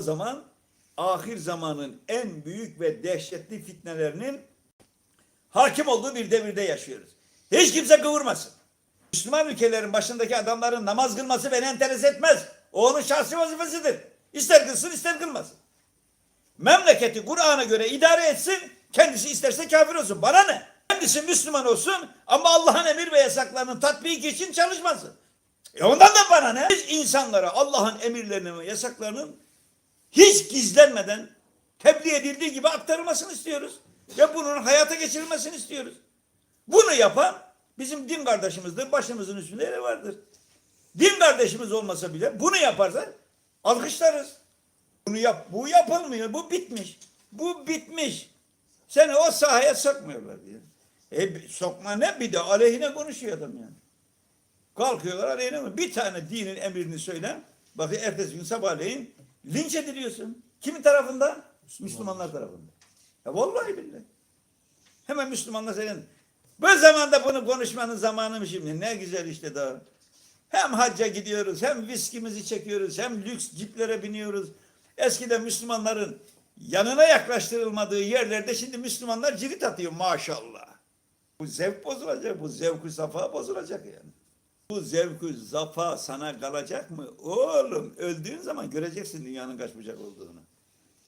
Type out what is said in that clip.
Zaman ahir zamanın en büyük ve dehşetli fitnelerinin hakim olduğu bir devirde yaşıyoruz. Hiç kimse kıvırmasın. Müslüman ülkelerin başındaki adamların namaz kılması beni enteres etmez. O onun şahsi vazifesidir. İster kılsın ister kılmasın. Memleketi Kur'an'a göre idare etsin. Kendisi isterse kafir olsun. Bana ne? Kendisi Müslüman olsun ama Allah'ın emir ve yasaklarının tatbiki için çalışmasın. E ondan da bana ne? Biz insanlara Allah'ın emirlerinin ve yasaklarının hiç gizlenmeden tebliğ edildiği gibi aktarılmasını istiyoruz. Ve bunun hayata geçirilmesini istiyoruz. Bunu yapan bizim din kardeşimizdir. Başımızın üstünde yeri vardır. Din kardeşimiz olmasa bile bunu yaparsa alkışlarız. Bunu yap, bu yapılmıyor, bu bitmiş. Bu bitmiş. Seni o sahaya sokmuyorlar diye. E sokma ne bir de aleyhine konuşuyor adam yani. Kalkıyorlar aleyhine mi? Bir tane dinin emrini söylen. Bakın ertesi gün sabahleyin linç ediliyorsun. Kimin tarafından? Müslümanlar tarafından. Ya vallahi billahi. Hemen Müslümanlar söylen. Bu zamanda bunu konuşmanın zamanı mı şimdi? Ne güzel işte daha. Hem hacca gidiyoruz, hem viskimizi çekiyoruz, hem lüks ciplere biniyoruz. Eskiden Müslümanların yanına yaklaştırılmadığı yerlerde şimdi Müslümanlar cirit atıyor maşallah. Bu zevk bozulacak, bu zevk safa bozulacak yani. Bu zevk zafa sana kalacak mı? Oğlum öldüğün zaman göreceksin dünyanın kaç bucak olduğunu.